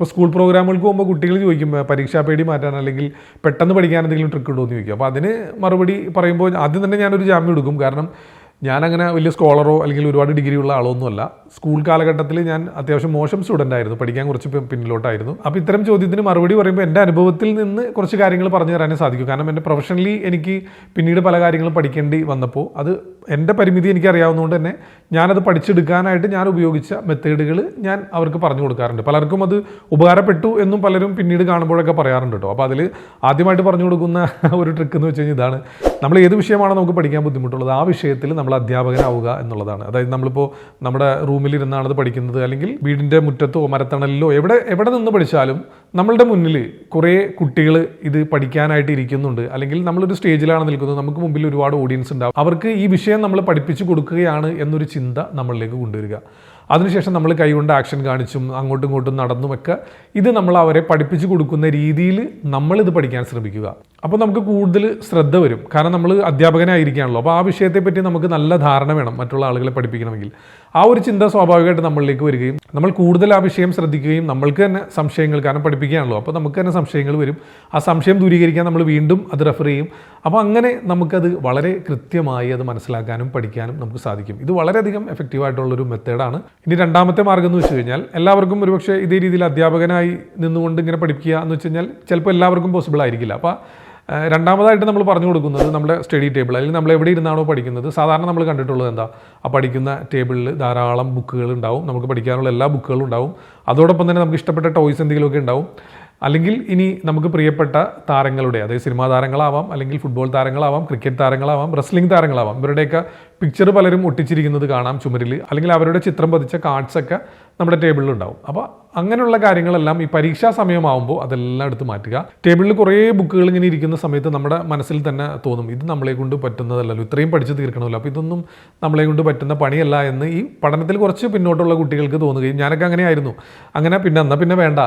ഇപ്പോൾ സ്കൂൾ പ്രോഗ്രാമുകൾക്ക് പോകുമ്പോൾ കുട്ടികൾ ചോദിക്കും പരീക്ഷാ പേടി മാറ്റാൻ അല്ലെങ്കിൽ പെട്ടെന്ന് പഠിക്കാൻ എന്തെങ്കിലും ട്രിക്ക് ഉണ്ടോ? എന്ന് ചോദിക്കും. അപ്പോൾ അതിന് മറുപടി പറയുമ്പോൾ ആദ്യം തന്നെ ഞാനൊരു ജാമ്യം എടുക്കും. കാരണം ഞാനങ്ങനെ വലിയ സ്കോളറോ അല്ലെങ്കിൽ ഒരുപാട് ഡിഗ്രി ഉള്ള ആളൊന്നുമല്ല. സ്കൂൾ കാലഘട്ടത്തിൽ ഞാൻ അത്യാവശ്യം മോശം സ്റ്റുഡന്റ് ആയിരുന്നു. പഠിക്കാൻ കുറച്ച് പിന്നിലോട്ടായിരുന്നു. അപ്പോൾ ഇത്തരം ചോദ്യത്തിന് മറുപടി പറയുമ്പോൾ എന്റെ അനുഭവത്തിൽ നിന്ന് കുറച്ച് കാര്യങ്ങൾ പറഞ്ഞു തരാനേ സാധിക്കും. കാരണം എന്റെ പ്രൊഫഷണലി എനിക്ക് പിന്നീട് പല കാര്യങ്ങളും പഠിക്കേണ്ടി വന്നപ്പോൾ അത് എന്റെ പരിമിതി എനിക്ക് അറിയാവുന്നതുകൊണ്ട് തന്നെ ഞാനത് പഠിച്ചെടുക്കാനായിട്ട് ഞാൻ ഉപയോഗിച്ച മെത്തേഡുകൾ ഞാൻ അവർക്ക് പറഞ്ഞു കൊടുക്കാറുണ്ട്. പലർക്കും അത് ഉപകാരപ്പെട്ടു എന്നും പലരും പിന്നീട് കാണുമ്പോഴൊക്കെ പറയാറുണ്ട് കേട്ടോ. അപ്പോൾ അതിൽ ആദ്യമായിട്ട് പറഞ്ഞു കൊടുക്കുന്ന ഒരു ട്രിക്ക് എന്ന് വെച്ച് കഴിഞ്ഞാൽ ഇതാണ്. നമ്മൾ ഏത് വിഷയമാണോ നമുക്ക് പഠിക്കാൻ ബുദ്ധിമുട്ടുള്ളത് ആ വിഷയത്തിൽ നമ്മൾ അധ്യാപകനാവുക എന്നുള്ളതാണ്. അതായത് നമ്മളിപ്പോൾ നമ്മുടെ റൂമിലിരുന്നാണത് പഠിക്കുന്നത് അല്ലെങ്കിൽ വീടിന്റെ മുറ്റത്തോ മരത്തണലിലോ എവിടെ എവിടെ നിന്ന് പഠിച്ചാലും നമ്മളുടെ മുന്നിൽ കുറേ കുട്ടികൾ ഇത് പഠിക്കാനായിട്ട് ഇരിക്കുന്നുണ്ട്. അല്ലെങ്കിൽ നമ്മളൊരു സ്റ്റേജിലാണ് നിൽക്കുന്നത്. നമുക്ക് മുമ്പിൽ ഒരുപാട് ഓഡിയൻസ് ഉണ്ടാവും. അവർക്ക് ഈ വിഷയം നമ്മൾ പഠിപ്പിച്ചു കൊടുക്കുകയാണ് എന്നൊരു ചിന്ത നമ്മളിലേക്ക് കൊണ്ടുവരിക. അതിനുശേഷം നമ്മൾ കൈകൊണ്ട് ആക്ഷൻ കാണിച്ചും അങ്ങോട്ടും ഇങ്ങോട്ടും നടന്നുമൊക്കെ ഇത് നമ്മൾ അവരെ പഠിപ്പിച്ചു കൊടുക്കുന്ന രീതിയിൽ നമ്മളിത് പഠിക്കാൻ ശ്രമിക്കുക. അപ്പോൾ നമുക്ക് കൂടുതൽ ശ്രദ്ധ വരും. കാരണം നമ്മൾ അധ്യാപകനായിരിക്കുകയാണല്ലോ. അപ്പോൾ ആ വിഷയത്തെപ്പറ്റി നമുക്ക് നല്ല ധാരണ വേണം മറ്റുള്ള ആളുകളെ പഠിപ്പിക്കണമെങ്കിൽ. ആ ഒരു ചിന്ത സ്വാഭാവികമായിട്ട് നമ്മളിലേക്ക് വരികയും നമ്മൾ കൂടുതൽ ആ വിഷയം ശ്രദ്ധിക്കുകയും നമ്മൾക്ക് തന്നെ സംശയങ്ങൾ കാരണം പഠിപ്പിക്കുകയാണല്ലോ. അപ്പോൾ നമുക്ക് തന്നെ സംശയങ്ങൾ വരും. ആ സംശയം ദൂരീകരിക്കാൻ നമ്മൾ വീണ്ടും അത് റെഫർ ചെയ്യും. അപ്പോൾ അങ്ങനെ നമുക്കത് വളരെ കൃത്യമായി അത് മനസ്സിലാക്കാനും പഠിക്കാനും നമുക്ക് സാധിക്കും. ഇത് വളരെയധികം എഫക്റ്റീവായിട്ടുള്ളൊരു മെത്തേഡാണ് ഇനി രണ്ടാമത്തെ മാർഗം എന്ന് വെച്ച് കഴിഞ്ഞാൽ എല്ലാവർക്കും ഒരുപക്ഷെ ഇതേ രീതിയിൽ അധ്യാപകനായി നിന്നുകൊണ്ട് ഇങ്ങനെ പഠിക്കുക എന്ന് വെച്ച് കഴിഞ്ഞാൽ ചിലപ്പോൾ എല്ലാവർക്കും പോസിബിൾ ആയിരിക്കില്ല. അപ്പോൾ രണ്ടാമതായിട്ട് നമ്മൾ പറഞ്ഞു കൊടുക്കുന്നത് നമ്മുടെ സ്റ്റഡി ടേബിൾ അല്ലെങ്കിൽ നമ്മൾ എവിടെ ഇരുന്നാണോ പഠിക്കുന്നത് സാധാരണ നമ്മൾ കണ്ടിട്ടുള്ളത് എന്താ? ആ പഠിക്കുന്ന ടേബിളിൽ ധാരാളം ബുക്കുകൾ ഉണ്ടാവും നമുക്ക് പഠിക്കാനുള്ള എല്ലാ ബുക്കുകളും ഉണ്ടാവും. അതോടൊപ്പം തന്നെ നമുക്ക് ഇഷ്ടപ്പെട്ട ടോയ്സ് എന്തെങ്കിലുമൊക്കെ ഉണ്ടാവും. അല്ലെങ്കിൽ ഇനി നമുക്ക് പ്രിയപ്പെട്ട താരങ്ങളുടെ അതായത് സിനിമാ താരങ്ങളാവാം അല്ലെങ്കിൽ ഫുട്ബോൾ താരങ്ങളാവാം ക്രിക്കറ്റ് താരങ്ങളാവാം റെസ്ലിംഗ് താരങ്ങളാവാം ഇവരുടെയൊക്കെ പിക്ചർ പലരും ഒട്ടിച്ചിരിക്കുന്നത് കാണാം ചുമരിൽ അല്ലെങ്കിൽ അവരുടെ ചിത്രം പതിച്ച കാർഡ്സൊക്കെ നമ്മുടെ ടേബിളിൽ ഉണ്ടാവും അപ്പോൾ അങ്ങനെയുള്ള കാര്യങ്ങളെല്ലാം ഈ പരീക്ഷാ സമയമാകുമ്പോൾ അതെല്ലാം എടുത്ത് മാറ്റുക. ടേബിളിൽ കുറേ ബുക്കുകൾ ഇങ്ങനെ ഇരിക്കുന്ന സമയത്ത് നമ്മുടെ മനസ്സിൽ തന്നെ തോന്നും ഇത് നമ്മളെ കൊണ്ട് പറ്റുന്നതല്ലല്ലോ ഇത്രയും പഠിച്ച് തീർക്കണമല്ലോ. അപ്പോൾ ഇതൊന്നും നമ്മളെ കൊണ്ട് പറ്റുന്ന പണിയല്ല എന്ന് ഈ പഠനത്തിൽ കുറച്ച് പിന്നോട്ടുള്ള കുട്ടികൾക്ക് തോന്നുകയും ഞാനൊക്കെ അങ്ങനെയായിരുന്നു. അങ്ങനെ പിന്നെ എന്നാൽ പിന്നെ വേണ്ട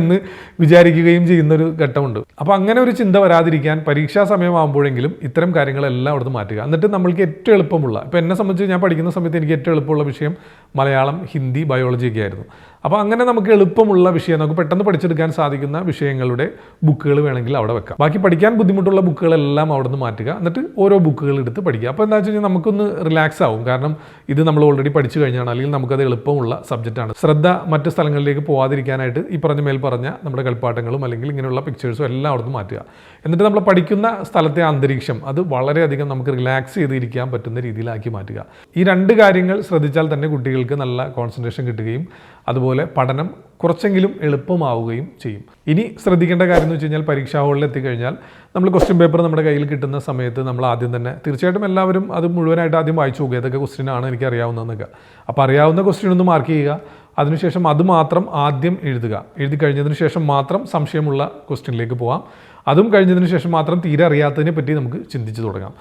എന്ന് വിചാരിക്കുകയും ചെയ്യുന്നൊരു ഘട്ടമുണ്ട്. അപ്പോൾ അങ്ങനെ ഒരു ചിന്ത വരാതിരിക്കാൻ പരീക്ഷാ സമയമാകുമ്പോഴെങ്കിലും ഇത്തരം കാര്യങ്ങളെല്ലാം അവിടുന്ന് മാറ്റുക. എന്നിട്ട് നമ്മൾക്ക് ഏറ്റവും എളുപ്പമുള്ള ഇപ്പോൾ എന്നെ സംബന്ധിച്ച് ഞാൻ പഠിക്കുന്ന സമയത്ത് എനിക്ക് ഏറ്റവും എളുപ്പമുള്ള വിഷയം മലയാളം ഹിന്ദി ബയോളജി ഒക്കെ ആയിരുന്നു അപ്പോൾ അങ്ങനെ നമുക്ക് എളുപ്പമുള്ള വിഷയം നമുക്ക് പെട്ടെന്ന് പഠിച്ചെടുക്കാൻ സാധിക്കുന്ന വിഷയങ്ങളുടെ ബുക്കുകൾ വേണമെങ്കിൽ അവിടെ വെക്കാം. ബാക്കി പഠിക്കാൻ ബുദ്ധിമുട്ടുള്ള ബുക്കുകളെല്ലാം അവിടെ നിന്ന് മാറ്റുക. എന്നിട്ട് ഓരോ ബുക്കുകൾ എടുത്ത് പഠിക്കുക. അപ്പോൾ എന്താ വെച്ച് കഴിഞ്ഞാൽ നമുക്കൊന്ന് റിലാക്സ് ആവും. കാരണം ഇത് നമ്മൾ ഓൾറെഡി പഠിച്ചു കഴിഞ്ഞാണ്. അല്ലെങ്കിൽ നമുക്കത് എളുപ്പമുള്ള സബ്ജക്റ്റാണ് ശ്രദ്ധ മറ്റ് സ്ഥലങ്ങളിലേക്ക് പോകാതിരിക്കാനായിട്ട് ഈ പറഞ്ഞ മേൽ പറഞ്ഞ നമ്മുടെ കളിപ്പാട്ടങ്ങളും അല്ലെങ്കിൽ ഇങ്ങനെയുള്ള പിക്ചേഴ്സും എല്ലാം അവിടെ നിന്ന് മാറ്റുക. എന്നിട്ട് നമ്മൾ പഠിക്കുന്ന സ്ഥലത്തെ അന്തരീക്ഷം അത് വളരെയധികം നമുക്ക് റിലാക്സ് ചെയ്തിരിക്കാൻ പറ്റുന്ന രീതിയിലാക്കി മാറ്റുക. ഈ രണ്ട് കാര്യങ്ങൾ ശ്രദ്ധിച്ചാൽ തന്നെ കുട്ടികൾക്ക് നല്ല കോൺസെൻട്രേഷൻ കിട്ടുകയും അതുപോലെ പഠനം കുറച്ചെങ്കിലും എളുപ്പമാവുകയും ചെയ്യും. ഇനി ശ്രദ്ധിക്കേണ്ട കാര്യം എന്ന് വെച്ച് കഴിഞ്ഞാൽ പരീക്ഷാ ഹാളിൽ എത്തിക്കഴിഞ്ഞാൽ നമ്മൾ ക്വസ്റ്റ്യൻ പേപ്പർ നമ്മുടെ കയ്യിൽ കിട്ടുന്ന സമയത്ത് നമ്മൾ ആദ്യം തന്നെ തീർച്ചയായിട്ടും എല്ലാവരും അത് മുഴുവനായിട്ട് ആദ്യം വായിച്ചു നോക്കുക. ഏതൊക്കെ ക്വസ്റ്റ്യൻ ആണ് എനിക്ക് അറിയാവുന്നതെന്നൊക്കെ. അപ്പോൾ അറിയാവുന്ന ക്വസ്റ്റ്യൻ ഒന്ന് മാർക്ക് ചെയ്യുക. അതിനുശേഷം അത് മാത്രം ആദ്യം എഴുതുക. എഴുതി കഴിഞ്ഞതിന് ശേഷം മാത്രം സംശയമുള്ള ക്വസ്റ്റ്യനിലേക്ക് പോകാം അതും കഴിഞ്ഞതിന് ശേഷം മാത്രം തീരെ അറിയാത്തതിനെ പറ്റി നമുക്ക് ചിന്തിച്ച് തുടങ്ങാം.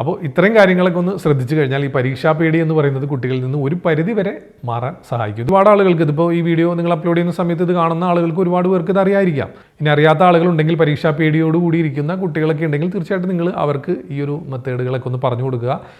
അപ്പോൾ ഇത്രയും കാര്യങ്ങളൊക്കെ ഒന്ന് ശ്രദ്ധിച്ചു കഴിഞ്ഞാൽ ഈ പരീക്ഷാ പേടി എന്ന് പറയുന്നത് കുട്ടികളിൽ നിന്ന് ഒരു പരിധി വരെ മാറാൻ സഹായിക്കും. ഒരുപാട് ആളുകൾക്ക് ഇതിപ്പോൾ ഈ വീഡിയോ നിങ്ങൾ അപ്ലോഡ് ചെയ്യുന്ന സമയത്ത് ഇത് കാണുന്ന ആളുകൾക്ക് ഒരുപാട് പേർക്ക് ഇത് അറിയായിരിക്കാം. ഇനി അറിയാത്ത ആളുകളുണ്ടെങ്കിൽ പരീക്ഷാ പേടിയോട് കൂടിയിരിക്കുന്ന കുട്ടികളൊക്കെ ഉണ്ടെങ്കിൽ തീർച്ചയായിട്ടും നിങ്ങൾ അവർക്ക് ഈ ഒരു മെത്തേഡുകളൊക്കെ ഒന്ന് പറഞ്ഞു കൊടുക്കുക.